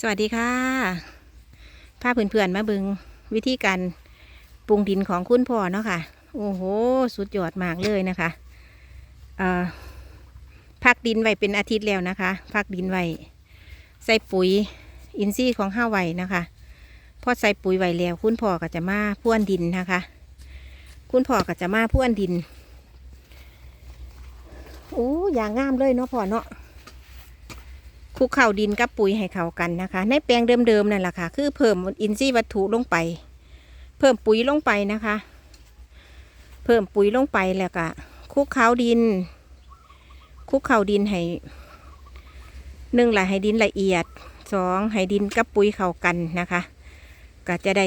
สวัสดีค่ะพาเพื่อนๆมาบิงวิธีการปรุงดินของคุณพ่อเนาะค่ะ โอ้โห สุดยอดมากเลยนะคะเอ่อพักดินไว้เป็นอาทิตย์แล้วนะคะพักดินไว้ใส่ปุ๋ยอินทรีย์ของห้าไว้นะคะพอใส่ปุ๋ยไว้แล้ว คุณพ่อก็จะมาพ่วนดินนะคะ คุณพ่อก็จะมาพ่วนดินโอ้อย่างงามเลยเนาะพ่อเนาะ คุกเข่าดินกับปุ๋ยให้เข้ากันนะคะ ในแปลงเดิมๆนั่นแหละค่ะ คือเพิ่มอินทรีย์วัตถุลงไป เพิ่มปุ๋ยลงไปนะคะ เพิ่มปุ๋ยลงไปแล้วก็คุกเข่าดิน คุกเข่าดินให้หนึ่งละให้ดินละเอียดสองให้ดินกับปุ๋ยเข้ากันนะคะ ก็จะได้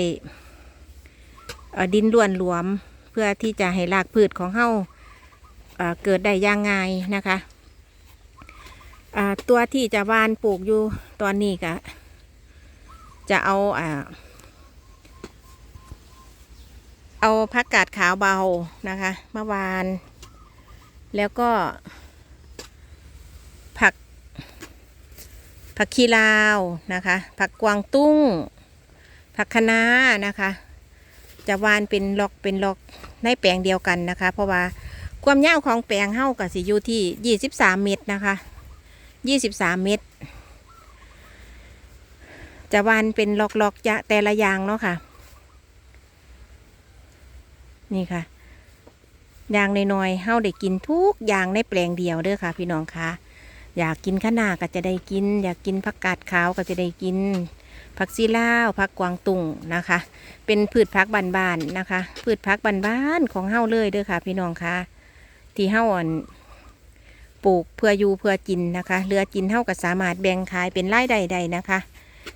ดินล้วนหลวมเพื่อที่จะให้รากพืชของเฮาเอ่อเกิดได้ย่างง่ายนะคะ ตัวที่จะวานปลูกอยู่ตอนนี้ก็จะเอาอ่าเอาผักกาดขาวเบานะคะมาวาน แล้วก็ ผัก ผักคีลาวนะคะ ผักกวางตุ้ง ผักคะน้านะคะ จะวานเป็นล็อกเป็นล็อกในแปลงเดียวกันนะคะ เพราะว่าความยาวของแปลงเฮ้ากับสิอยู่ที่ 23 เมตรนะคะ ยี่สิบสามเม็ดจะวานเป็นล็อกๆจะแต่ละยางเนาะค่ะ นี่ค่ะยางน้อยๆเฮาได้กินทุกอย่างในแปลงเดียวเด้อค่ะ พี่น้องคะอยากกินข้าวหนาก็จะได้กิน อยากกินผักกาดขาวก็จะได้กิน ผักซีลาวผักกวางตุงนะคะ เป็นพืชผักบานๆนะคะ พืชผักบานๆของเฮาเลยเด้อค่ะ พี่น้องคะที่เฮาอ่อน ปลูกเพื่ออยู่เพื่อกินนะคะเรือกินเท่ากับสามารถแบ่งขายเป็นไร่ใดๆนะคะ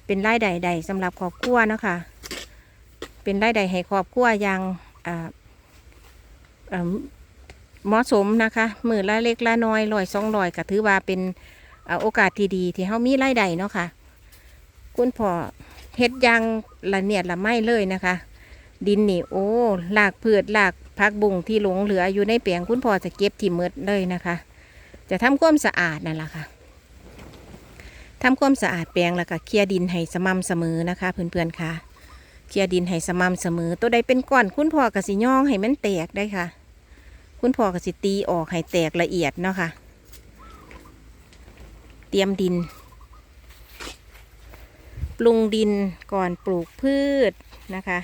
เป็นไร่ใดๆสำหรับครอบครัวนะคะ เป็นไร่ใดให้ครอบครัวอย่างเหมาะสมนะคะมือละเล็กละน้อยลอยสองลอยก็ถือว่าเป็นอโอกาสที่ดีที่เขามีไร่ใดเนาะค่ะคุณพ่อเฮ็ดยางละเนียดละไม่เลยนะคะ ดินนี่โอ้หลากพืชลากพักบุงที่หลงเหลืออยู่ในแปลงคุณพ่อจะเก็บที่มืดเลยนะคะ จะทำความสะอาดนั่นแหละค่ะทำความสะอาดแปลงแล้วก็เคลียดินให้สม่ำเสมอนะคะเพื่อนๆค่ะเคลียดินให้สม่ำเสมอ ตัวใดเป็นก้อนคุณพ่อกสิย่องให้มันแตกได้ค่ะ คุณพ่อกสิตีออกให้แตกละเอียดเนาะค่ะ เตรียมดิน ปรุงดินก่อนปลูกพืชนะคะ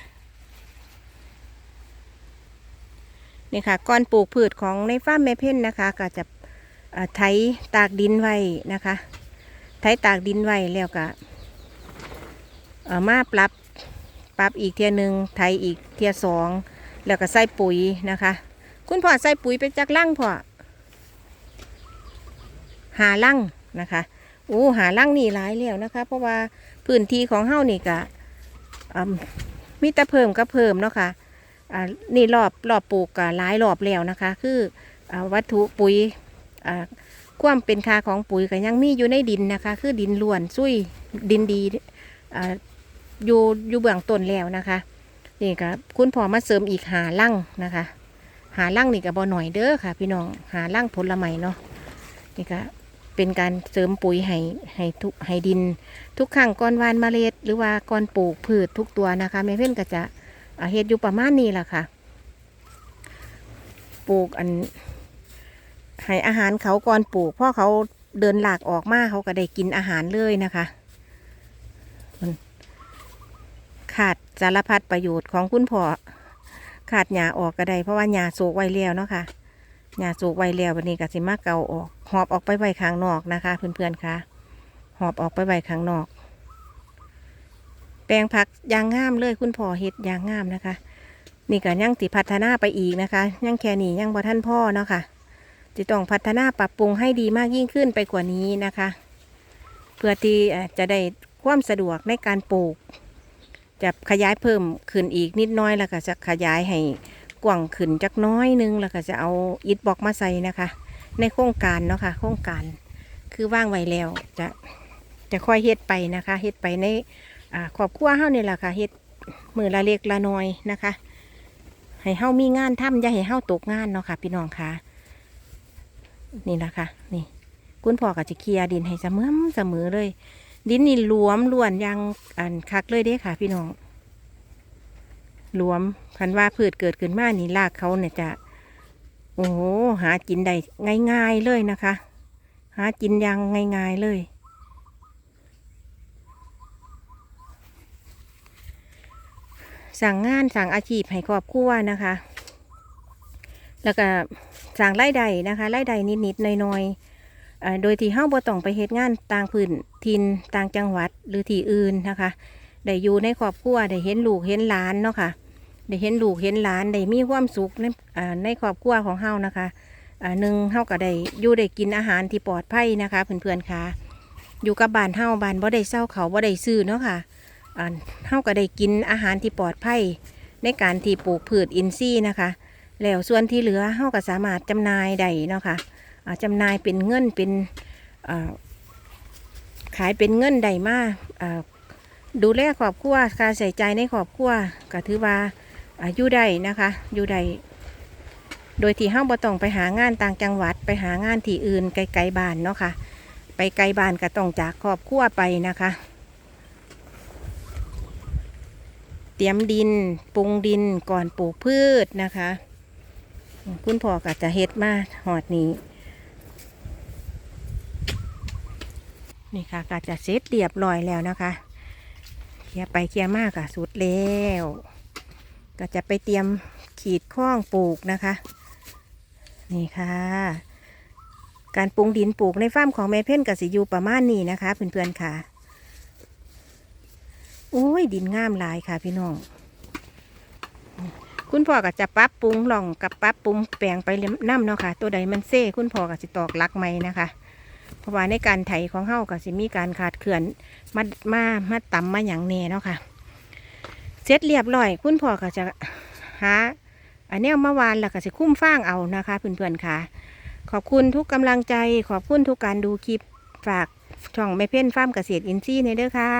นี่ค่ะก่อนปลูกพืชของในฟาร์มแม่เพ่นนะคะ ก็จะ ไถตากดินไว้นะคะไถตากดินไว้แล้วก็มาปรับปรับอีกเทียหนึ่งไถอีกเทียสองแล้วก็ใส่ปุ๋ยนะคะ คุณพ่อใส่ปุ๋ยเป็นจักลั่งพ่อหาลั่งนะคะโอ้หาลั่งนี่หลายแล้วนะคะ เพราะว่าพื้นที่ของเฮานี่ก็อืมมีแต่เพิ่มก็เพิ่มเนาะค่ะอ่านี่รอบรอบปลูกก็หลายรอบแล้วนะคะ คืออวัตถุปุ๋ย ความเป็นค่าของปุ๋ยก็ยังมีอยู่ในดินนะคะ คือดินล้วนซุยดินดีอยู่อยู่เบื้องต้นแล้วนะคะนี่ก็คุณพ่อมาเสริมอีกหาลั่งนะคะ หาลั่งนี่ก็บ่หน่อยเด้อค่ะ พี่น้องหาลั่งผลไม้เนาะนี่ก็เป็นการเสริมปุ๋ยให้ให้ทุกให้ดิน ทุกครั้งก่อนวานเมล็ด หรือว่าก่อนปลูกพืชทุกตัวนะคะแม่เพื่อนก็จะอเฮ็ดอยู่ประมาณนี้แหละค่ะ ปลูกอัน ให้อาหารเขาก่อนปลูกเพราะเขาเดินหลากออกมาเขาก็ได้กินอาหารเลยนะคะขาดสารพัดประโยชน์ของคุณพ่อขาดหญ้าออกก็ได้เพราะว่าหญ้าโศกไว้แล้วเนาะค่ะหญ้าโศกไว้แล้ววันนี้ก็สิมาเกาออก หอบออกไปไว้ข้างนอกนะคะ เพื่อนๆค่ะหอบออกไปไว้ข้างนอก แปลงผักยางงามเลยคุณพ่อเฮ็ดยางงามนะคะ นี่ก็ยังติพัฒนาไปอีกนะคะ ยังแค่นี้ยังบ่ท่านพ่อเนาะค่ะ จะต้องพัฒนาปรับปรุงให้ดีมากยิ่งขึ้นไปกว่านี้นะคะ เพื่อที่จะได้ความสะดวกในการปลูก จะขยายเพิ่มขึ้นอีกนิดน้อยแล้วก็จะขยายให้กว้างขึ้นจักน้อยนึงแล้วก็จะเอาอิฐบล็อกมาใส่นะคะ ในโครงการเนาะค่ะโครงการคือว่างไว้แล้วจะจะค่อยเฮ็ดไปนะคะเฮ็ดไปในอ่าครอบครัวเฮานี่แหละค่ะเฮ็ดมือละเล็กละน้อยนะคะ ให้เฮามีงานทำอย่าให้เฮาตกงานเนาะค่ะพี่น้องค่ะ นี่แหละค่ะ นี่ คุณพ่อก็จะเคลียดินให้เสมอเสมอเลย ดินนี่หลวมล้วนยังอันคักเลยเด้ค่ะ พี่น้องหลวมคันว่าพืชเกิดขึ้นมานี่รากเขาเนี่ยจะ โอ้โหหากินได้ง่ายๆเลยนะคะ หากินยังง่ายๆเลยสั่งงานสั่งอาชีพให้ครอบครัวนะคะ แล้วก็ สั่งรายได้นะคะรายได้นิดๆหน้อยๆโดยที่เฮาบ่ต้องไปเฮ็ดงานต่างพื้นทินต่างจังหวัดหรือที่อื่นนะคะได้อยู่ในครอบครัวได้เห็นลูกเห็นหลานเนาะค่ะได้เห็นลูกเห็นหลานได้มีความสุขในในครอบครัวของเฮานะคะหนึ่งเฮาก็ได้อยู่ได้กินอาหารที่ปลอดภัยนะคะเพื่อนๆค่ะอยู่กับบ้านเฮาบ้านบ่ได้เศร้าเขาบ่ได้ซื้อเนาะค่ะอ่าเฮาก็ได้กินอาหารที่ปลอดภัยในการที่ปลูกพืชอินทรีย์นะคะ แล้วส่วนที่เหลือเฮาก็สามารถจำหน่ายได้เนาะค่ะอ่าจำหน่ายเป็นเงินเป็นขายเป็นเงินได้มาอ่าดูแลครอบครัวการใส่ใจในครอบครัวก็ถือว่าอายู่ได้นะคะอยู่ได้โดยที่เฮาบ่ต้องไปหางานต่างจังหวัดไปหางานที่อื่นไกลๆบ้านเนาะค่ะ ไปไกลบ้านก็ต้องจากครอบครัวไปนะคะ เตรียมดินปรุงดินก่อนปลูกพืชนะคะ คุณพ่อก็จะเฮ็ดมาหอดนี้ นี่ค่ะก็จะเสร็จเรียบร้อยแล้วนะคะเคลียร์ไปเคลียร์มากค่ะสุดแล้ว ก็จะไปเตรียมขีดข้องปลูกนะคะ นี่ค่ะ การปรุงดินปลูกในฟาร์มของแม่เพ่นกับสิยูประมาณนี้นะคะเพื่อนๆค่ะ โอ้ยดินงามหลายค่ะพี่น้อง คุณพ่อก็จะปรับปรุงหล่องกับปรับปรุงแปลงไปน้ำเนาะค่ะ ตัวใดมันเซ่คุณพ่อก็จะตอกลักไม้นะคะ เพราะว่าในการไถของเฮาก็สิมีการขาดเขื่อนมามามาต่ำมาอย่างแน่เนาะค่ะ เสร็จเรียบร้อย คุณพ่อก็จะหาอันนี้เมื่อวานแล้วก็สิคุ้มฟางเอานะคะเพื่อนๆค่ะ ขอบคุณทุกกำลังใจ ขอบคุณทุกการดูคลิปฝากช่องแม่เพ่นฟาร์มเกษตรอินทรีย์ในเด้อค่ะ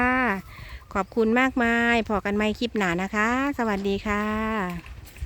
ขอบคุณมากมาย พอกันไม่คลิปหนานะคะ สวัสดีค่ะ